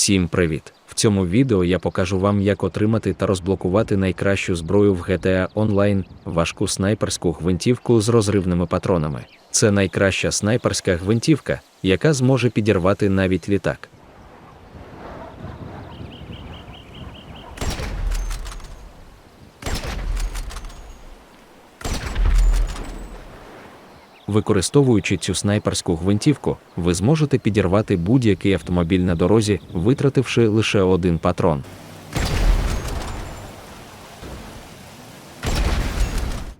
Всім привіт! В цьому відео я покажу вам, як отримати та розблокувати найкращу зброю в GTA Online – важку снайперську гвинтівку з розривними патронами. Це найкраща снайперська гвинтівка, яка зможе підірвати навіть літак. Використовуючи цю снайперську гвинтівку, ви зможете підірвати будь-який автомобіль на дорозі, витративши лише один патрон.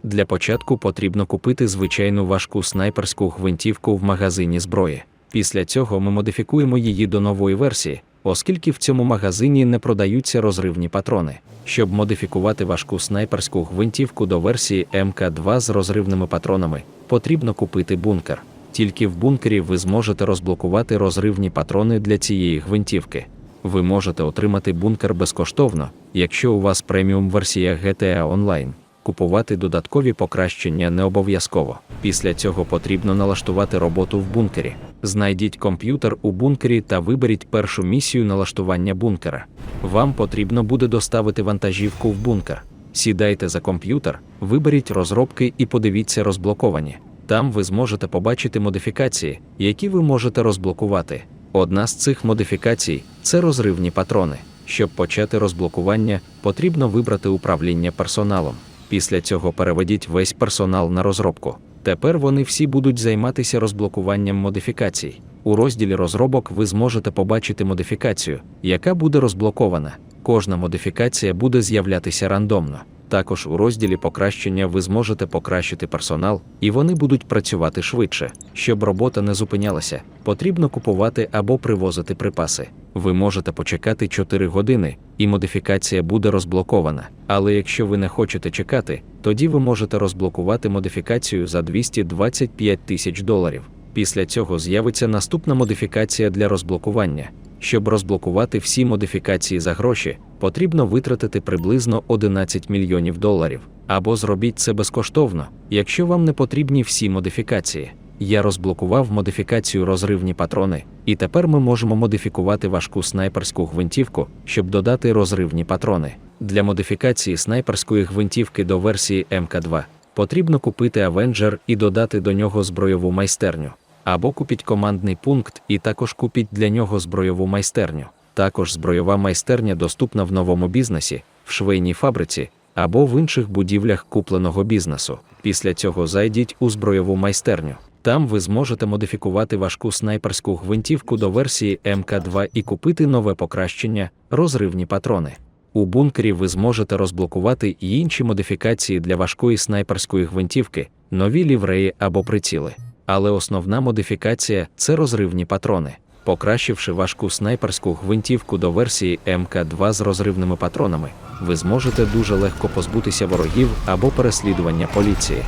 Для початку потрібно купити звичайну важку снайперську гвинтівку в магазині зброї. Після цього ми модифікуємо її до нової версії, оскільки в цьому магазині не продаються розривні патрони. Щоб модифікувати важку снайперську гвинтівку до версії МК2 з розривними патронами, потрібно купити бункер. Тільки в бункері ви зможете розблокувати розривні патрони для цієї гвинтівки. Ви можете отримати бункер безкоштовно, якщо у вас преміум версія GTA Online. Купувати додаткові покращення не обов'язково. Після цього потрібно налаштувати роботу в бункері. Знайдіть комп'ютер у бункері та виберіть першу місію налаштування бункера. Вам потрібно буде доставити вантажівку в бункер. Сідайте за комп'ютер, виберіть розробки і подивіться розблоковані. Там ви зможете побачити модифікації, які ви можете розблокувати. Одна з цих модифікацій це розривні патрони. Щоб почати розблокування, потрібно вибрати управління персоналом. Після цього переведіть весь персонал на розробку. Тепер вони всі будуть займатися розблокуванням модифікацій. У розділі розробок ви зможете побачити модифікацію, яка буде розблокована. Кожна модифікація буде з'являтися рандомно. Також у розділі покращення ви зможете покращити персонал, і вони будуть працювати швидше. Щоб робота не зупинялася, потрібно купувати або привозити припаси. Ви можете почекати 4 години, і модифікація буде розблокована. Але якщо ви не хочете чекати, тоді ви можете розблокувати модифікацію за 225 тисяч доларів. Після цього з'явиться наступна модифікація для розблокування. Щоб розблокувати всі модифікації за гроші, потрібно витратити приблизно 11 мільйонів доларів. Або зробіть це безкоштовно, якщо вам не потрібні всі модифікації. Я розблокував модифікацію розривні патрони, і тепер ми можемо модифікувати важку снайперську гвинтівку, щоб додати розривні патрони. Для модифікації снайперської гвинтівки до версії МК2 потрібно купити Avenger і додати до нього збройову майстерню. Або купіть командний пункт і також купіть для нього збройову майстерню. Також збройова майстерня доступна в новому бізнесі, в швейній фабриці або в інших будівлях купленого бізнесу. Після цього зайдіть у збройову майстерню. Там ви зможете модифікувати важку снайперську гвинтівку до версії МК2 і купити нове покращення, розривні патрони. У бункері ви зможете розблокувати і інші модифікації для важкої снайперської гвинтівки, нові лівреї або приціли. Але основна модифікація це розривні патрони. Покращивши важку снайперську гвинтівку до версії МК2 з розривними патронами, ви зможете дуже легко позбутися ворогів або переслідування поліції.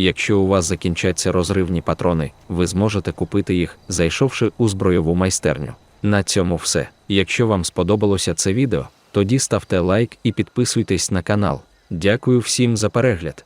Якщо у вас закінчаться розривні патрони, ви зможете купити їх, зайшовши у збройову майстерню. На цьому все. Якщо вам сподобалося це відео, тоді ставте лайк і підписуйтесь на канал. Дякую всім за перегляд.